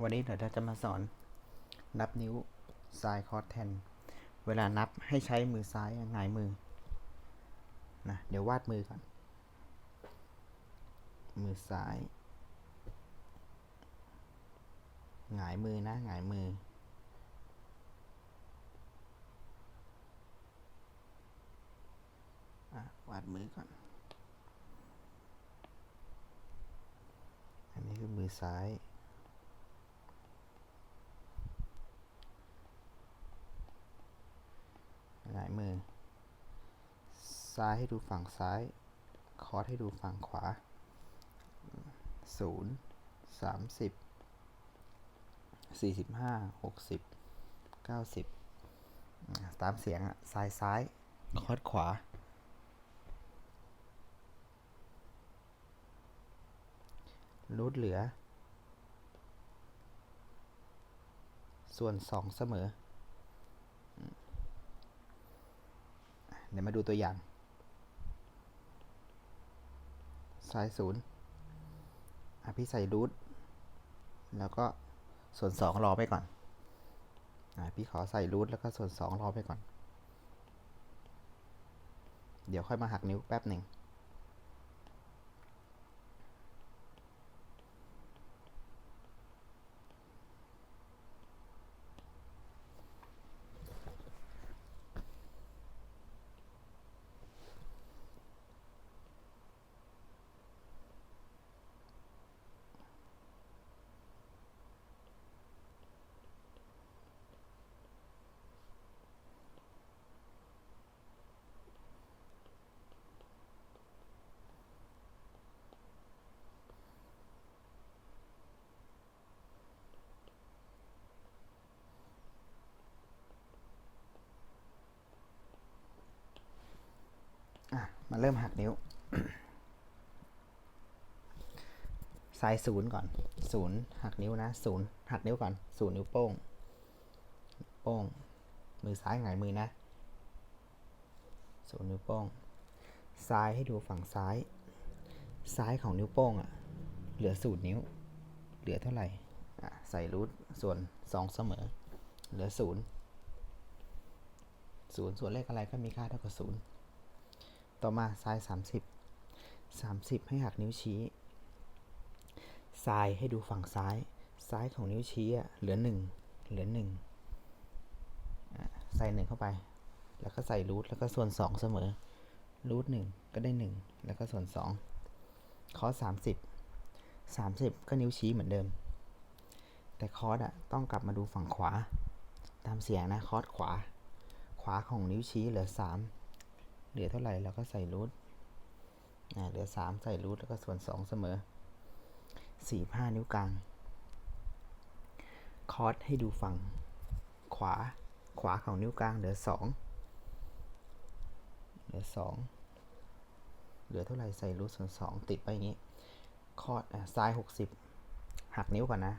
วันนี้เดี๋ยวเราจะมาสอนนับนิ้วซ้ายคอร์สแทน เวลานับให้ใช้มือซ้ายหงายมือนะเดี๋ยววาดมือก่อน มือซ้ายหงายมือนะหงายมือ วาดมือก่อน อันนี้คือมือซ้าย หงายมือ ซ้ายให้ดูฝั่งซ้าย คอร์สให้ดูฝั่งขวาศูนย์สามสิบสี่สิบห้าหกสิบเก้าสิบตามเสียงอะซ้ายซ้าย คอร์สขวา รูทเหลือ ส่วนสองเสมอเดี๋ยวมาดูตัวอย่าง ซ้ายศูนย์อะพี่ใส่รูทแล้วก็ส่วนสองรอไปก่อนอพี่ขอใส่รูทแล้วก็ส่วนสองรอไปก่อน เดี๋ยวค่อยมาหักนิ้วแป๊บหนึ่ง อะ มาเริ่มหักนิ้วซ้ายศูนย์ก่อนศูนย์หักนิ้วนะศูนย์หักนิ้วก่อนศูนย์นิ้วโป้ง โป้ง มือซ้ายหงายมือนะศูนย์นิ้วโป้ง ซ้ายให้ดูฝั่งซ้าย ซ้ายของนิ้วโป้งอะ่ะ เหลือศูนย์นิ้ว เหลือเท่าไหร่อะใส่รูทส่วนสองเสมอ เหลือศูนย์ศูนย์ส่วนเลขอะไรก็มีค่าเท่ากับศูนย์ ต่อมาซ้าย 30 30 ให้หักนิ้วชี้ซ้ายให้ดูฝั่งซ้าย ซ้ายของนิ้วชี้อะเหลือ 1 เหลือ1อะใส่1เข้าไป แล้วก็ใส่รูทแล้วก็ส่วน 2 เสมอรูท1ก็ได้ 1 แล้วก็ส่วน 2 คอส30 30ก็นิ้วชี้เหมือนเดิม แต่คอสอะต้องกลับมาดูฝั่งขวา ตามเสียงนะคอสขวา ขวาของนิ้วชี้เหลือ 3 เหลือเท่าไหร่เราก็ใส่รูทเหลือ 3 ใส่รูทแล้วก็ส่วน 2 เสมอ 4 5 นิ้วกลาง คอร์สให้ดูฝั่ง ขวา ขวาของนิ้วกลาง เหลือ 2 เหลือ 2 เหลือเท่าไหร่ใส่รูทส่วน 2 ติดไปอย่างนี้ คอร์สซ้าย 60 หักนิ้วก่อนนะ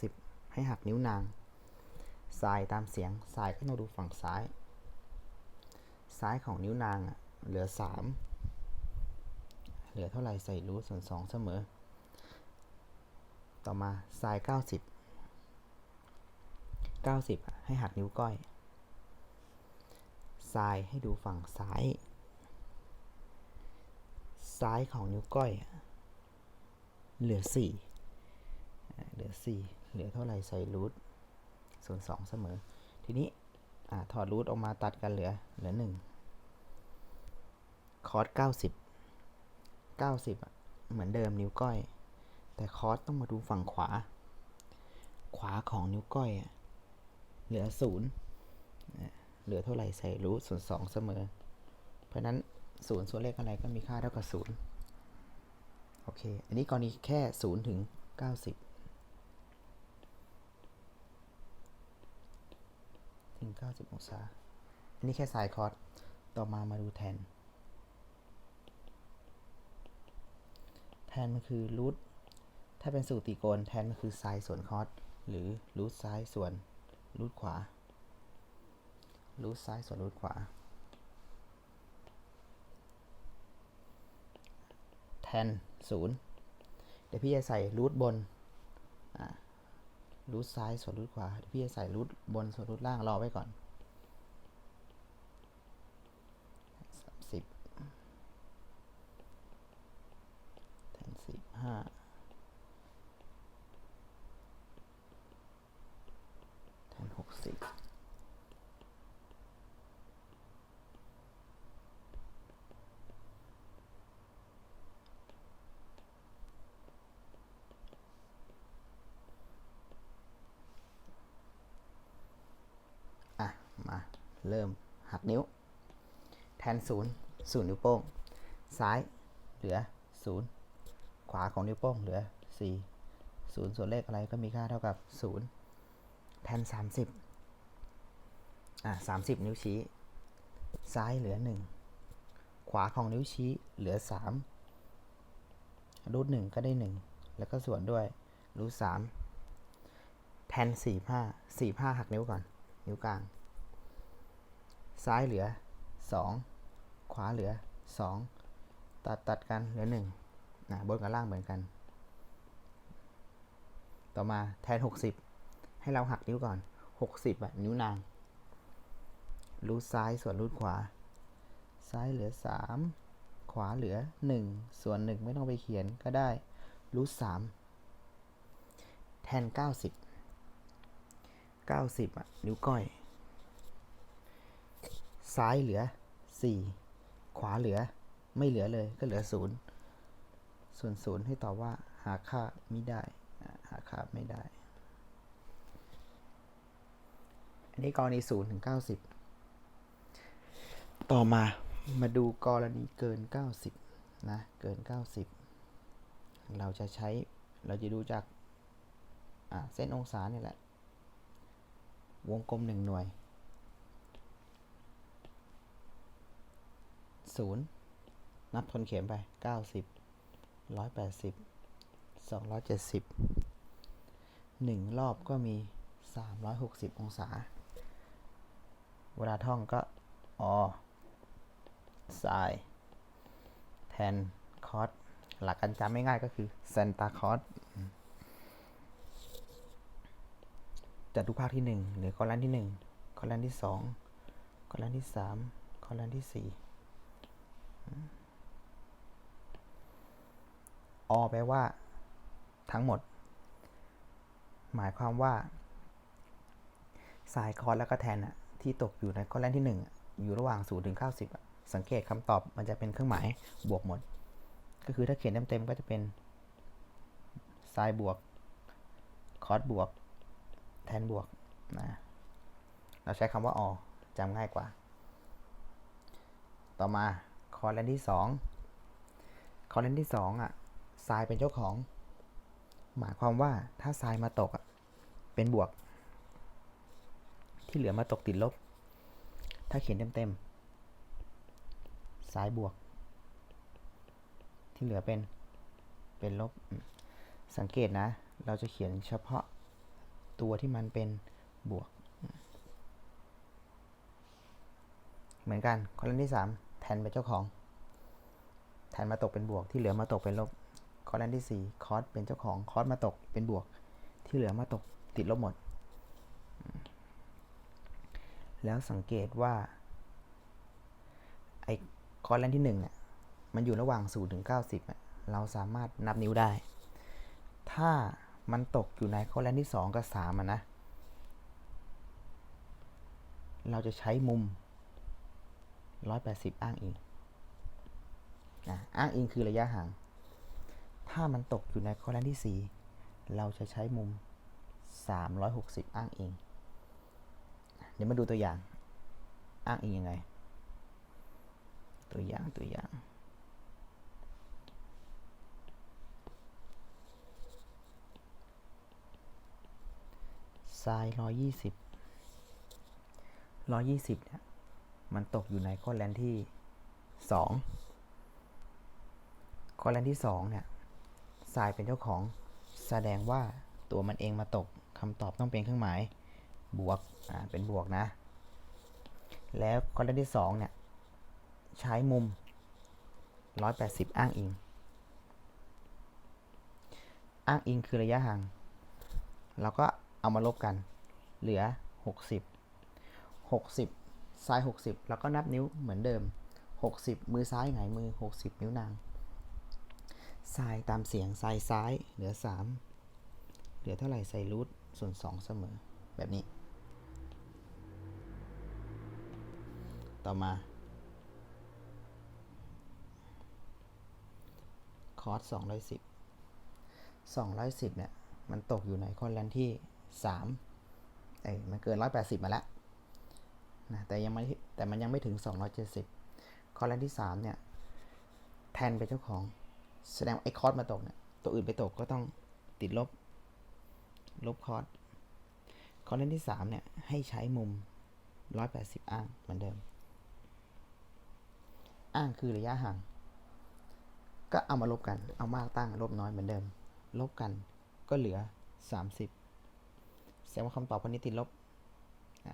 60 ให้หักนิ้วนาง ซ้ายตามเสียง ซ้ายก็ต้องดูฝั่งซ้าย ซ้ายของนิ้วนางอะเหลือ 3 เหลือเท่าไหร่ใส่รูทส่วน 2 เสมอ ต่อมาซ้าย90 90อะให้หักนิ้วก้อยซ้ายให้ดูฝั่งซ้าย ซ้ายของนิ้วก้อย เหลือ4อ่เหลือ 4 เหลือเท่าไหร่ใส่รูทส่วน 2 เสมอ ทีนี้อถอดรูทออกมาตัดกันเหลือเหลือ 1 คอร์ส90 90อะเหมือนเดิมนิ้วก้อย แต่คอร์สต้องมาดูฝั่งขวา ขวาของนิ้วก้อยอะเหลือศูนย์อะเหลือเท่าไหร่ใส่รูทส่วนสองเสมอ เพราะฉะนั้นศูนย์ส่วนเลขอะไรก็มีค่าเท่ากับศูนย์โอเค อันนี้กรณีแค่ศูนย์ถึงเก้าสิบถึงเก้าสิบองศา อันนี้แค่สายคอร์สต่อมามาดูแทน แทนมันคือรูทถ้าเป็นสูตรตรีโกณแทนมันคือไซ้ายส่วนคอสหรือรูทซ้ายส่วนรูทขวารูทซ้ายส่วนรูทขวา แทนศูนย์เดี๋ยวพี่จะใส่รูทบนรูทซ้ายส่วนรูทขวาพี่จะใส่รูทบนส่วนรูทล่างรอไว้ก่อนสามสิบแทนสิบ ห้าแทนหกสิบอะ มา เริ่ม หักนิ้ว แทนศูนย์ศูนย์นิ้วโป้ง ซ้าย เหลือศูนย์ ขวาของนิ้วโป้งเหลือสี่ศูนย์ส่วนเลขอะไรก็มีค่าเท่ากับศูนย์แทนสามสิบอะสามสิบนิ้วชี้ ซ้ายเหลือหนึ่งขวาของนิ้วชี้เหลือสามรูทหนึ่งก็ได้หนึ่งแล้วก็ส่วนด้วยรูทสามแทนสี่ห้าสี่ห้าหักนิ้วก่อน นิ้วกลาง ซ้ายเหลือสองขวาเหลือสองตัดตัดกันเหลือห นะบนกับล่างเหมือนกัน ต่อมาแทน 60 ให้เราหักนิ้วก่อน 60อะนิ้วนาง รูทซ้ายส่วนรูทขวา ซ้ายเหลือ 3 ขวาเหลือ 1 ส่วน 1 ไม่ต้องไปเขียนก็ได้รูท3แทน 90 90อะนิ้วก้อย ซ้ายเหลือ 4 ขวาเหลือไม่เหลือเลยก็เหลือ 0 ส่วน0ให้ตอบว่าหาค่าไม่ได้ หาค่าไม่ได้ อันนี้กรณี0ถึง90ต่อมามาดูกรณีเกิน 90 นะ เกิน 90 เราจะใช้ เราจะดูจากเส้นองศาเนี่ยแหละ วงกลม 1 หน่วย 0 นับทนเข็มไป 90 180 270หนึ่งรอบก็มี360องศา เวลาท่องก็ ออไซแทนคอสหลักการจำไม่ง่ายก็คือเซนตาคอสจัตุกภาคที่1หรือคอลันที่1คอลันที่2คอลันที่3คอลันที่4 อแปลว่า ทั้งหมด หมายความว่า สายคอร์สแล้วก็แทนอะที่ตกอยู่ในข้อแรกที่1อะอยู่ระหว่าง0ถึง90อะสังเกตคำตอบมันจะเป็นเครื่องหมายบวกหมด ก็คือถ้าเขียนเต็มๆก็จะเป็นสายบวก คอร์สบวก แทนบวกนะเราใช้คำว่าอจำง่ายกว่า ต่อมาคอร์สที่ 2 คอร์สที่2อะ ทรายเป็นเจ้าของ หมายความว่าถ้าทรายมาตกเป็นบวก ที่เหลือมาตกติดลบ ถ้าเขียนเต็มๆซ้ายบวก ที่เหลือเป็นเป็นลบ สังเกตนะ เราจะเขียนเฉพาะตัวที่มันเป็นบวก เหมือนกันข้อเล่นที่ 3 แทนเป็นเจ้าของ แทนมาตกเป็นบวกที่เหลือมาตกเป็นลบ คอร์สที่ 4 คอร์สเป็นเจ้าของ คอร์สมาตกเป็นบวก ที่เหลือมาตกติดลบหมด แล้วสังเกตว่า ไอ้คอร์สที่1เนี่ย มันอยู่ระหว่าง0ถึง 90อะเราสามารถนับนิ้วได้ ถ้ามันตกอยู่ในคอร์สที่ 2 กับ3อะนะ เราจะใช้มุม 180 อ้างอิงอ้างอิงคือระยะห่าง ถ้ามันตกอยู่ในข้อแรกที่ 4 เราจะใช้มุม 360 อ้างอิง เดี๋ยวมาดูตัวอย่าง อ้างอิงยังไง ตัวอย่างตัวอย่างทราย120 120เนี่ยมันตกอยู่ในข้อแรนที่2ข้อแรนที่2เนี่ย ทรายเป็นเจ้าของ แสดงว่าตัวมันเองมาตกคำตอบต้องเป็นเครื่องหมาย บวกอ่าเป็นบวกนะ แล้วข้อแรนที่2เนี่ยใช้มุม 180 อ้างอิง อ้างอิงคือระยะห่างเราก็เอามาลบกัน เหลือหกสิบหกสิบซ้ายหกสิบแล้วก็นับนิ้วเหมือนเดิมหกสิบมือซ้ายหงายมือหกสิบนิ้วนาง ซ้ายตามเสียงซ้ายซ้ายเหลือสามเหลือเท่าไหร่ใส่รูทส่วนสองเสมอ แบบนี้ ต่อมาคอร์สสองร้อยสิบสองร้อยสิบเนี่ยมันตกอยู่ในคอนแลนที่สามเอ้ยมันเกินร้อยแปดสิบมาแล้วนะแต่ยังไม่แต่มันยังไม่ถึงสองร้อยเจ็ดสิบคอนแลนที่สามเนี่ย แทนเป็นเจ้าของ แสดงไอ้คอสมาตกเนี่ยตัวอื่นไปตกก็ต้องติดลบ ลบคอสคอนแลนที่สามเนี่ย ให้ใช้มุมร้อยแปดสิบอ้างเหมือนเดิม อ้างคือระยะห่าง ก็เอามาลบกัน เอามากตั้งลบน้อยเหมือนเดิม ลบกันก็เหลือ 30 แสดงว่าคำตอบคนนี้ติดลบ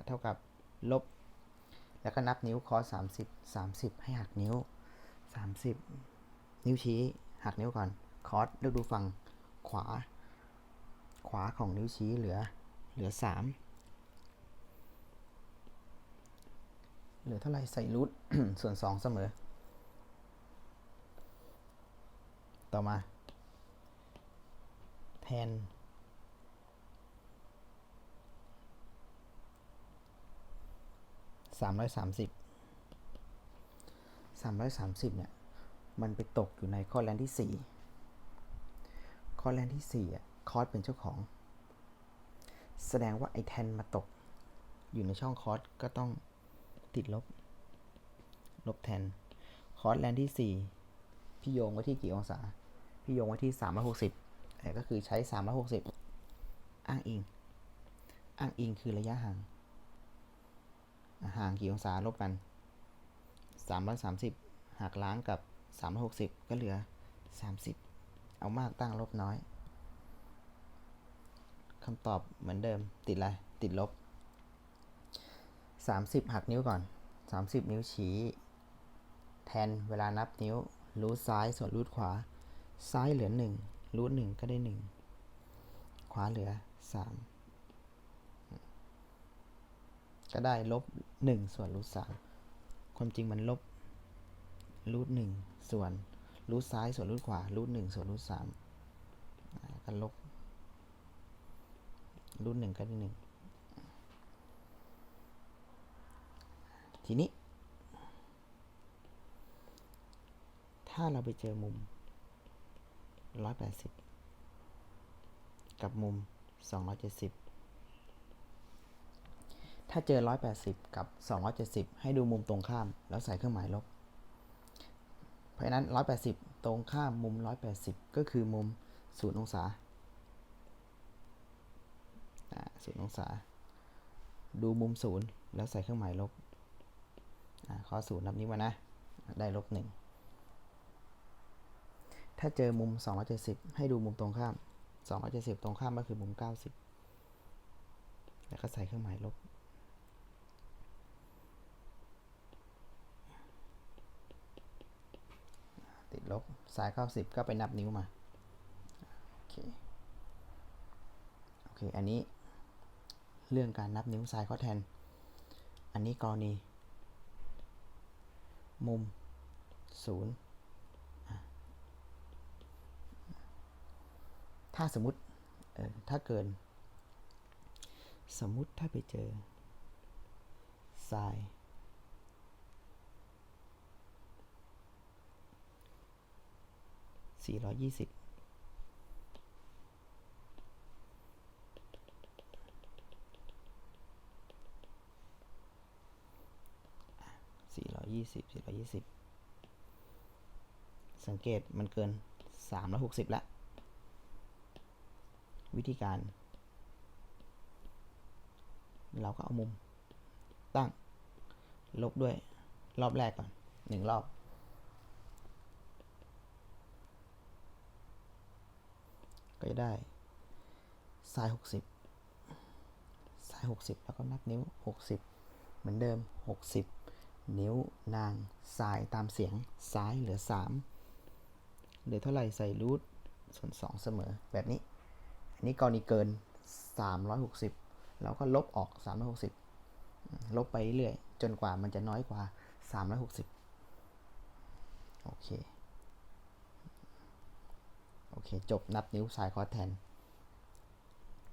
เท่ากับลบ แล้วก็นับนิ้วคอส30 30 ให้หักนิ้ว 30 นิ้วชี้ หักนิ้วก่อนคอร์สเลือกดูฝั่งขวา ขวาของนิ้วชี้เหลือ เหลือ 3 เหลือเท่าไหร่ใส่รูทส่วน 2 เสมอ ต่อมา แทนสามร้อยสามสิบสามร้อยสามสิบเนี่ย มันไปตกอยู่ในข้อแลนที่สี่ข้อแลนที่สี่อะคอร์สเป็นเจ้าของ แสดงว่าไอ้แทนมาตก อยู่ในช่องคอร์สก็ต้องติดลบ ลบแทน คอร์สแลนที่สี่พี่โยงไว้ที่กี่องศา พี่โยงไว้ที่ 360แต่ก็คือใช้ 360 อ้างอิง อ้างอิงคือระยะห่าง ห่างกี่องศาลบกัน 330หักล้างกับ 360 ก็เหลือ 30 เอามากตั้งลบน้อยคำตอบเหมือนเดิมติดอะไร ติดลบ 30 หักนิ้วก่อน 30 นิ้วชี้ แทนเวลานับนิ้ว รูทซ้ายส่วนรูทขวา ซ้ายเหลือหนึ่งรูทหนึ่งก็ได้หนึ่งขวาเหลือสามก็ได้ลบหนึ่งส่วนรูทสามความจริงมันลบรูทหนึ่ง ส่วนรูทซ้ายส่วนรูทขวารูทหนึ่งส่วนรูทสามก็ลบรูทหนึ่งก็ได้หนึ่งทีนี้ ถ้าเราไปเจอมุม 180 กับมุม 270 ถ้าเจอ 180 กับ 270 ให้ดูมุมตรงข้าม แล้วใส่เครื่องหมายลบ เพราะฉะนั้น 180 ตรงข้ามมุม 180 ก็คือมุม 0 องศาอ่า0องศา ดูมุม 0 แล้วใส่เครื่องหมายลบอ่าข้อ0นับนี้มานะ ได้ลบ 1 ถ้าเจอมุม 270 ให้ดูมุมตรงข้าม 270 ตรงข้ามก็คือมุม 90 แล้วก็ใส่เครื่องหมายลบ ติด ลบซ้าย90ก็ไปนับนิ้วมาโอเคโอเคอันนี้เรื่องการนับนิ้วซ้ายเข้อแทน อันนี้กรณี มุม0ถ้าสมมติเออถ้าเกิน สมมุติถ้าไปเจอทราย สี่ร้อยยี่สิบสี่ร้อยยี่สิบสี่ร้อยยี่สิบสังเกตมันเกินสามร้อยหกสิบแล้ว วิธีการ เราก็เอามุม ตั้ง ลบด้วยรอบแรกก่อนหนึ่งรอบ ไปได้ ซ้าย 60 ซ้าย 60 แล้วก็นับนิ้ว 60 เหมือนเดิม 60 นิ้วนางสายตามเสียงซ้ายเหลือ 3 เหลือเท่าไหร่ใส่รูทส่วน 2 เสมอแบบนี้ อันนี้กรณีเกิน 360 เราก็ลบออก 360 ลบไปเรื่อยจนกว่ามันจะน้อยกว่า 360 โอเค คจบนับนิ้วสายคอแทน